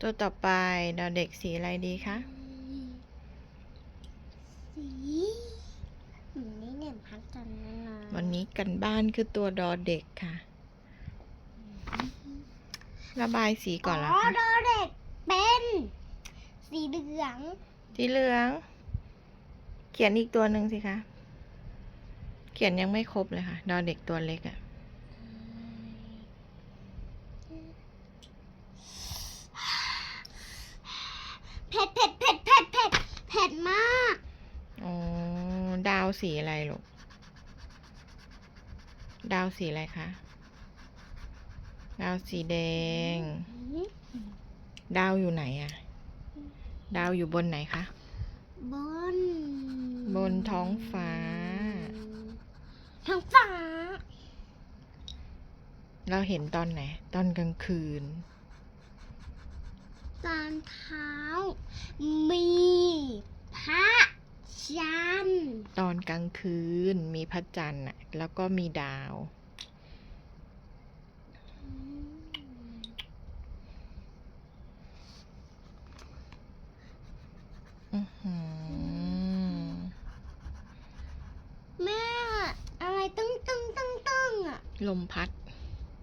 ตัวต่อไปดาวเด็กสีอะไรดีคะ สีมันไม่เหมือนพัดจันทร์นะนะวันนี้กันบ้านคือตัวดอเด็กค่ะ ระบายสีก่อนละอ๋อคะดอเด็กเป็น สีเหลือง สีเหลือง เขียนอีกตัวหนึ่งสิคะ เขียนยังไม่ครบเลยค่ะ ดอเด็กตัวเล็กอะ่ะ เผ็ดเผ็ดเผ็ดเผ็ดเผ็ดเผ็ดมาก อ๋อ ดาวสีอะไรลูก ดาวสีอะไรคะ ดาวสีแดง ดาวอยู่ไหนอะดาวอยู่บนไหนคะ บน บนท้องฟ้า ท้องฟ้า เราเห็นตอนไหน ตอนกลางคืน ตอนเท้ามีพระ จันทร์ตอนกลางคืนมีพระจันทร์น่ะแล้วก็มีดาว อื้อหือแม่ อะไรตึ้งตึ้งตึ้งตึ้งอะลมพัด